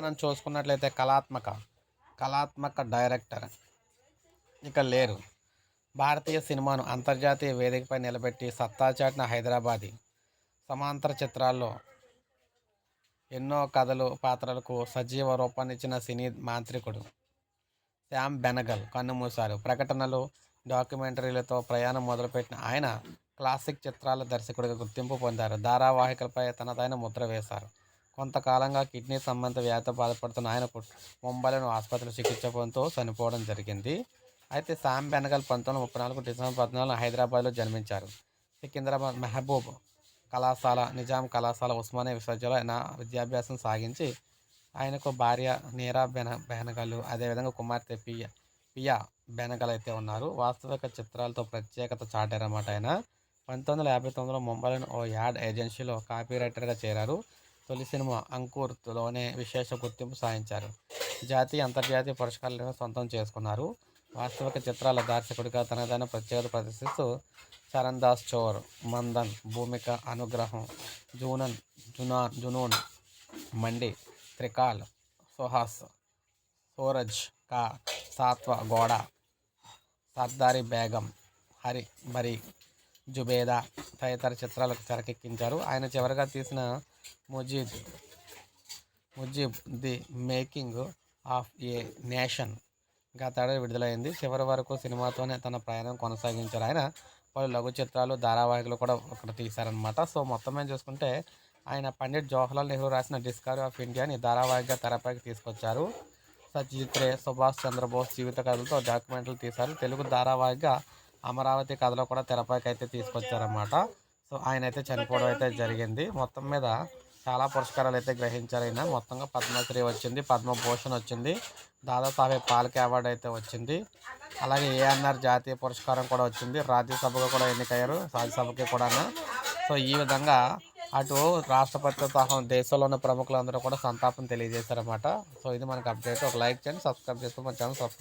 మనం చూసుకున్నట్లయితే కళాత్మక కళాత్మక డైరెక్టర్ ఇక లేరు. భారతీయ సినిమాను అంతర్జాతీయ వేదికపై నిలబెట్టి సత్తా చాటిన హైదరాబాదీ సమాంతర చిత్రాల్లో ఎన్నో కథలు పాత్రలకు సజీవ రూపాన్నిచ్చిన సినీ మాంత్రికుడు శ్యామ్ బెనగల్ కన్నుమూశారు. ప్రకటనలు డాక్యుమెంటరీలతో ప్రయాణం మొదలుపెట్టిన ఆయన క్లాసిక్ చిత్రాల దర్శకుడిగా గుర్తింపు పొందారు. ధారావాహికలపై తనదైన ముద్ర వేశారు. కొంతకాలంగా కిడ్నీ సంబంధిత వ్యాధితో బాధపడుతున్న ఆయన ముంబైలోని ఆసుపత్రిలో చికిత్స పొందుతూ చనిపోవడం జరిగింది. అయితే సామ్ బెనగల్ పంతొమ్మిది ముప్పై నాలుగు డిసెంబర్ పద్నాలుగు హైదరాబాద్లో జన్మించారు. సికింద్రాబాద్ మెహబూబ్ కళాశాల నిజాం కళాశాల ఉస్మానియా విశ్వవిద్యాలయంలో ఆయన విద్యాభ్యాసం సాగించి ఆయనకు భార్య నీరా బెన బెనగలు అదేవిధంగా కుమార్తె పియ పియా బెనగల్ అయితే ఉన్నారు. వాస్తవిక చిత్రాలతో ప్రత్యేకత చాటారన్నమాట ఆయన. పంతొమ్మిది వందల యాభై తొమ్మిదిలో ముంబైలోని ఓ యాడ్ ఏజెన్సీలో కాపీ రైటర్గా చేరారు. తొలి సినిమా అంకుర్లోనే విశేష గుర్తింపు సాధించారు. జాతీయ అంతర్జాతీయ పురస్కారాలను సొంతం చేసుకున్నారు. వాస్తవిక చిత్రాల దర్శకుడిగా తనదైన ప్రత్యేకత ప్రదర్శిస్తూ చరణ్ దాస్ చోర్ మందన్ భూమిక అనుగ్రహం జూనన్ జునా జునూన్ మండి త్రికాల్ సుహాస్ సూరజ్ కా సాత్వ గోడ సర్దారి బేగం హరి బరి జుబేదా తదితర చిత్రాలకు తెరకెక్కించారు. ఆయన చివరిగా తీసిన Mujib Mujib the making of a nation. గత ఏడాది విడుదలైంది. చివరి వరకు సినిమాతోనే తన ప్రయాణం కొనసాగించారు. ఆయన పలు లఘు చిత్రాలు ధారావాహికలు కూడా ఒకటి తీశారనమాట సో మొత్తం మీద చూసుకుంటే ఆయన పండిట్ జవహర్లాల్ నెహ్రూ రాసిన డిస్కవరీ ఆఫ్ ఇండియాని ధారావాహికగా తెరపైకి తీసుకొచ్చారు. సత్యజిత్ రే సుభాష్ చంద్రబోస్ జీవిత కథలతో డాక్యుమెంటరీలు తీశారు. తెలుగు ధారావాహికగా అమరావతి కథలో కూడా తెరపైకి అయితే తీసుకొచ్చారన్నమాట. సో ఆయన అయితే చనిపోవడం అయితే జరిగింది. మొత్తం మీద చాలా పురస్కారాలు అయితే గ్రహించారు ఆయన మొత్తంగా పద్మశ్రీ వచ్చింది పద్మభూషణ్ వచ్చింది దాదాసాహెబ్ పాల్కే అవార్డు అయితే వచ్చింది. అలాగే ఏఎన్ఆర్ జాతీయ పురస్కారం కూడా వచ్చింది. రాజ్యసభకు కూడా ఎన్నికయ్యారు రాజ్యసభకి కూడా సో ఈ విధంగా అటు రాష్ట్రపతితో సహా దేశంలో ఉన్న ప్రముఖులందరూ కూడా సంతాపం తెలియజేశారన్నమాట. సో ఇది మనకు అప్డేట్. ఒక లైక్ చేయండి సబ్స్క్రైబ్ చేసుకుని మన ఛానల్ సబ్స్క్రైబ్